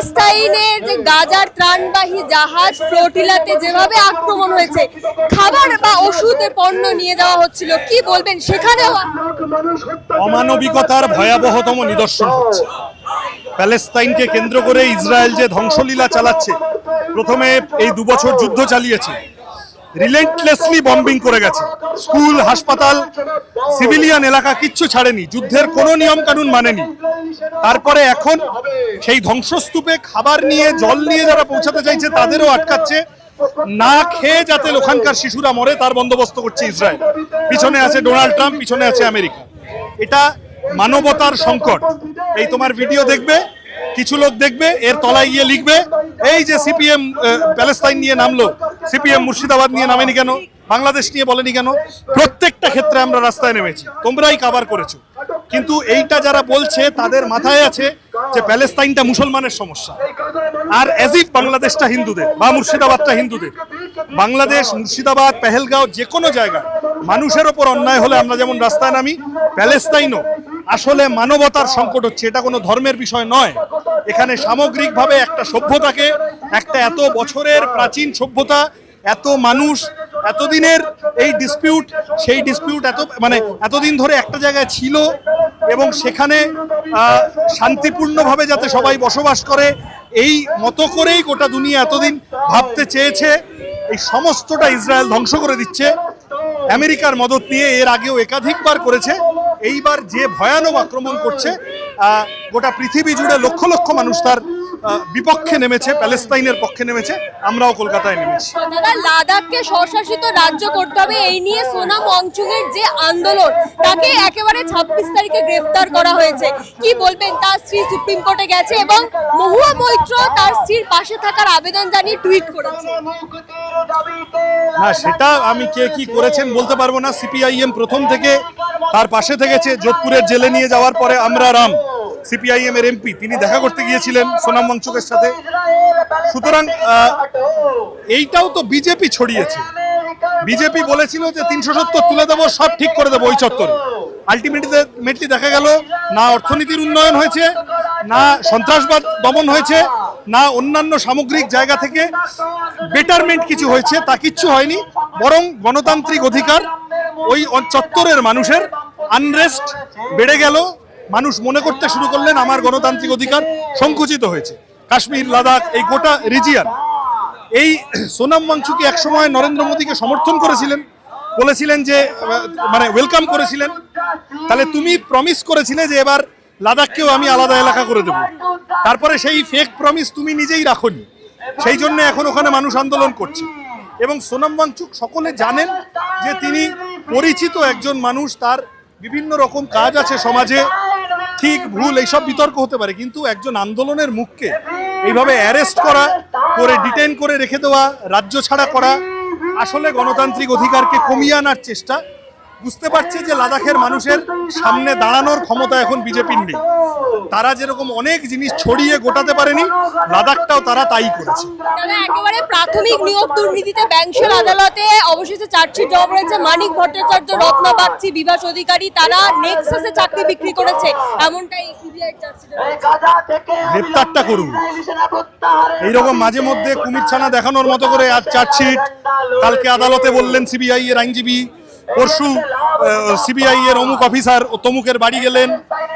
প্যালেস্তাইনের যে গাজার ত্রাণবাহী জাহাজ ফ্লোটিলাতে যেভাবে আক্রমণ হয়েছে, খাবার বা ওষুধে পণ্য নিয়ে যাওয়া হচ্ছিল, কি বলবেন? সেখানেও অমানবিকতার ভয়াবহতম নিদর্শন হচ্ছে। প্যালেস্তাইনকে কেন্দ্র করে ইসরায়েল যে ধ্বংসলীলা চালাচ্ছে, প্রথমে এই দুবছর যুদ্ধ চালিয়েছে। রিলেন্টলেসলি বম্বিং করে গেছে। স্কুল, হাসপাতাল, সিভিলিয়ান এলাকা কিচ্ছু ছাড়েনি। যুদ্ধের কোনো নিয়ম কানুন মানেনি। তারপরে এখন সেই ধ্বংসস্তূপে খাবার নিয়ে, জল নিয়ে যারা পৌঁছাতে চাইছে, তাদেরও আটকাচ্ছে। না খেয়ে যাতে ওখানকার শিশুরা মরে, তার বন্দোবস্ত করছে ইসরায়েল। পিছনে আছে ডোনাল্ড ট্রাম্প, পিছনে আছে আমেরিকা। এটা মানবতার সংকট। এই তোমার ভিডিও দেখবে, কিছু লোক দেখবে, এর তলায় গিয়ে লিখবে, এই যে সিপিএম প্যালেস্তাইন নিয়ে নামলো সিপিএম মুর্শিদাবাদ নিয়ে নামেনি কেন? বাংলাদেশ নিয়ে বলেনি কেন? প্রত্যেকটা ক্ষেত্রে আমরা রাস্তায় নেমেছি। তোমরাই কাবার করেছ। কিন্তু এইটা যারা বলছে, তাদের মাথায় আছে যে প্যালেস্তাইনটা মুসলমানের সমস্যা। আর অ্যাজিফ বাংলাদেশটা হিন্দুদের বা মুর্শিদাবাদটা হিন্দুদের। বাংলাদেশ, মুর্শিদাবাদ, পেহেলগাঁও, যে কোনো জায়গায় মানুষের ওপর অন্যায় হলে আমরা যেমন রাস্তায় নামি, প্যালেস্তাইনও আসলে মানবতার সংকট হচ্ছে, এটা কোনো ধর্মের বিষয় নয়। এখানে সামগ্রিকভাবে একটা সভ্যতাকে, একটা এত বছরের প্রাচীন সভ্যতা, এত মানুষ, এতদিনের এই ডিসপিউট সেই ডিসপিউট এত মানে এতদিন ধরে একটা জায়গায় ছিল এবং সেখানে শান্তিপূর্ণভাবে যাতে সবাই বসবাস করে, এই মতো করেই গোটা দুনিয়া এতদিন ভাবতে চেয়েছে। এই সমস্তটা ইসরায়েল ধ্বংস করে দিচ্ছে। আমেরিকার মদত নিয়ে এর আগেও একাধিকবার করেছে। এইবার যে ভয়ানক আক্রমণ করছে গোটা পৃথিবী জুড়ে লক্ষ লক্ষ মানুষ তার বিপক্ষে নেমেছে প্যালেস্তাইনের পক্ষে নেমেছে আমরাও কলকাতায় নেমেছি। দাদা লাদাখকে স্বশাসিত রাজ্য করতে হবে এই নিয়ে সোনাম ওয়াংচুংয়ের যে আন্দোলন তাকে একেবারে ছাব্বিশ তারিখে গ্রেফতার করা হয়েছে। কি বলবেন তার স্ত্রী সুপ্রিম কোর্টে গেছে এবং মহুয়া মৈত্র তার স্ত্রীর পাশে থাকার আবেদন জানিয়ে টুইট করেছে। না সেটা আমি কে কি করেছেন বলতে পারব না সিপিআইএম প্রথম থেকে তার পাশে থেকেছে যোধপুরের জেলে নিয়ে যাওয়ার পরে আমরা রাম। সিপিআইএম এর এমপি, তিনি দেখা করতে গিয়েছিলেন সোনাম ওয়াংচুকের সাথে। সুতরাং এইটাও তো বিজেপি ছড়িয়েছে। বিজেপি বলেছিল যে তিনশো সত্তর তুলে দেবো, সব ঠিক করে দেবো ওই চত্বরে। আলটিমেটলি দেখা গেল, না অর্থনীতির উন্নয়ন হয়েছে, না সন্ত্রাসবাদ দমন হয়েছে, না অন্যান্য সামগ্রিক জায়গা থেকে বেটারমেন্ট কিছু হয়েছে, তা কিচ্ছু হয়নি। বরং গণতান্ত্রিক অধিকার ওই চত্বরের মানুষের আনরেস্ট বেড়ে গেল মানুষ মনে করতে শুরু করলেন আমার গণতান্ত্রিক অধিকার সংকুচিত হয়েছে। কাশ্মীর, লাদাখ, এই গোটা রিজিয়ান এই সোনাম ওয়াংচুকি একসময় নরেন্দ্র মোদীকে সমর্থন করেছিলেন। বলেছিলেন যে মানে ওয়েলকাম করেছিলেন। তাহলে তুমি প্রমিস করেছিলে যে এবার লাদাখকেও আমি আলাদা এলাকা করে দেব। তারপরে সেই ফেক প্রমিস তুমি নিজেই রাখোনি। সেই জন্য এখন ওখানে মানুষ আন্দোলন করছে। এবং সোনাম ওয়াংচুক সকলে জানেন যে তিনি পরিচিত একজন মানুষ, তার বিভিন্ন রকম কাজ আছে সমাজে। ঠিক ভুল, এইসব বিতর্ক হতে পারে, কিন্তু একজন আন্দোলনের মুখকে এইভাবে অ্যারেস্ট করা, করে ডিটেন করে রেখে দেওয়া, রাজ্য ছাড়া করা, আসলে গণতান্ত্রিক অধিকারকে কমিয়ে আনার চেষ্টা বুঝতে পারছে যে লাদাখের মানুষের সামনে দাঁড়ানোর ক্ষমতা এখন বিজেপির নেই। তারা যেরকম অনেক জিনিস ছড়িয়ে গোটাতে পারেনি লাদাখটাও তারা তাই করেছে। একেবারে প্রাথমিক নিয়োগ দুর্নীতিতে ব্যাংশের আদালতে অবশেষে চার্জশিট জমা পড়েছে। মানিক ভট্টাচার্য রত্না বাগচি বিভাস অধিকারী তারা নেক্সাসে চাকরি বিক্রি করেছে। এমনটাই সিবিআই গ্রেপ্তারটা করুন। এইরকম মাঝে মধ্যে কুমির ছানা দেখানোর মতো করে আজ চার্জশিট কালকে আদালতে বললেন সিবিআই এর আইনজীবী। পরশু সিবিআই এর অমুক অফিসার ও তমুকের বাড়ি গেলেন,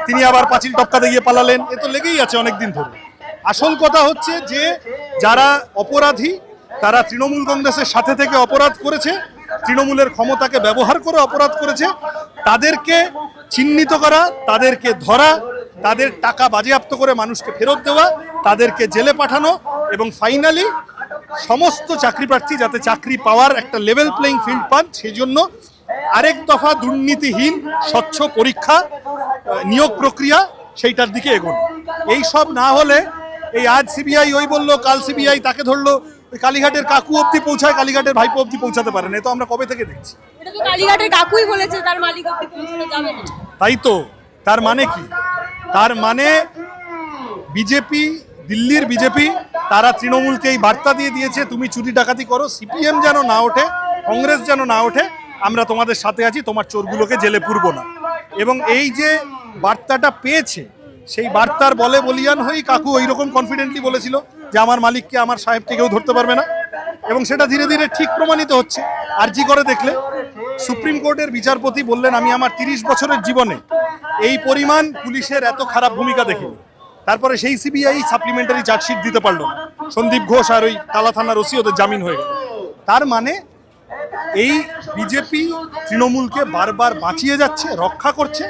তিনি আবার পাঁচিল টপকাতে গিয়ে পালালেন, এ তো লেগেই আছে অনেকদিন ধরে। আসল কথা হচ্ছে যে, যারা অপরাধী, তারা তৃণমূল কংগ্রেসের সাথে থেকে অপরাধ করেছে, তৃণমূলের ক্ষমতাকে ব্যবহার করে অপরাধ করেছে, তাদেরকে চিহ্নিত করা, তাদেরকে ধরা, তাদের টাকা বাজেয়াপ্ত করে মানুষকে ফেরত দেওয়া, তাদেরকে জেলে পাঠানো এবং ফাইনালি সমস্ত চাকরি প্রার্থী যাতে চাকরি পাওয়ার একটা লেভেল প্লেইং ফিল্ড পান সেই জন্য আরেক দফা দুর্নীতিহীন স্বচ্ছ পরীক্ষা নিয়োগ প্রক্রিয়া সেইটার দিকে এগোন। এই সব না হলে এই আজ সিবিআই ওই বলল কাল সিবিআই তাকে ধরলো কালীঘাটের কাকু অব্দি পৌঁছায় কালীঘাটের ভাইপো অব্দি পৌঁছাতে পারে না। তো আমরা কবে থেকে দেখছি? কালীঘাটের কাকুই বলেছে তার মালিক অব্দি পৌঁছানো যাবে না। তাই তো? তার মানে কি? তার মানে বিজেপি দিল্লির বিজেপি তারা তৃণমূলকে এই বার্তা দিয়ে দিয়েছে তুমি চুরি ডাকাতি করো সিপিএম যেন না ওঠে কংগ্রেস যেন না ওঠে আমরা তোমাদের সাথে আছি, তোমার চোরগুলোকে জেলে পুরবো না। এবং এই যে বার্তাটা পেয়েছে, সেই বার্তার বলে বলিয়ান হয়েই কাকু ওই রকম কনফিডেন্টলি বলেছিল যে আমার মালিককে, আমার সাহেবকে কেউ ধরতে পারবে না। এবং সেটা ধীরে ধীরে ঠিক প্রমাণিত হচ্ছে। আর জি করে দেখলে, সুপ্রিম কোর্টের বিচারপতি বললেন, আমি আমার তিরিশ বছরের জীবনে এই পরিমাণ পুলিশের এত খারাপ ভূমিকা দেখিনি। তারপরে সেই সিবিআই সাপ্লিমেন্টারি চার্জশিট দিতে পারল সন্দীপ ঘোষ আর ওই তালা থানার ওসি ওদের জামিন হয়ে তার মানে এই বিজেপি তৃণমূলকে বারবার বাঁচিয়ে যাচ্ছে রক্ষা করছে।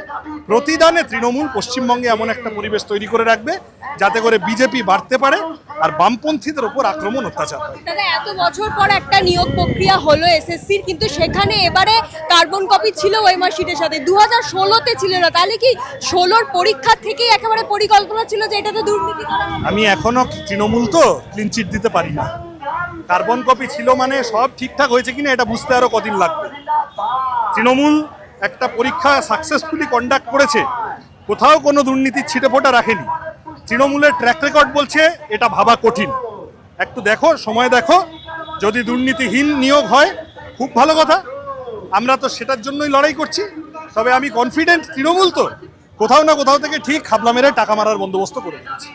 প্রতিদানে তৃণমূল পশ্চিমবঙ্গে এমন একটা পরিবেশ তৈরি করে রাখবে যাতে করে বিজেপি বাড়তে পারে আর বামপন্থীদের ওপর আক্রমণ অত্যাচার দাদা এত বছর পর একটা নিয়োগ প্রক্রিয়া হলো এসএসসির কিন্তু সেখানে এবারে কার্বন কপি ছিল ওই মার্কশিটের সাথে। দু হাজার ষোলোতে ছিল না তাহলে কি ষোলোর পরীক্ষা থেকেই একেবারে পরিকল্পনা ছিল যে এটাতে দুর্নীতি আমি এখনও তৃণমূল তো ক্লিন চিট দিতে পারি না। কার্বন কপি ছিল মানে সব ঠিকঠাক হয়েছে কিনা এটা বুঝতে আরও কদিন লাগবে। তৃণমূল একটা পরীক্ষা সাকসেসফুলি কন্ডাক্ট করেছে, কোথাও কোনো দুর্নীতির ছিটে ফোটা রাখেনি। তৃণমূলের ট্র্যাক রেকর্ড বলছে এটা ভাবা কঠিন। একটু দেখো, সময় দেখো, যদি দুর্নীতিহীন নিয়োগ হয়, খুব ভালো কথা। আমরা তো সেটার জন্যই লড়াই করছি। তবে আমি কনফিডেন্ট তৃণমূল তো, কোথাও না কোথাও থেকে ঠিক খাবলা মেরে টাকা মারার বন্দোবস্ত করে দিচ্ছি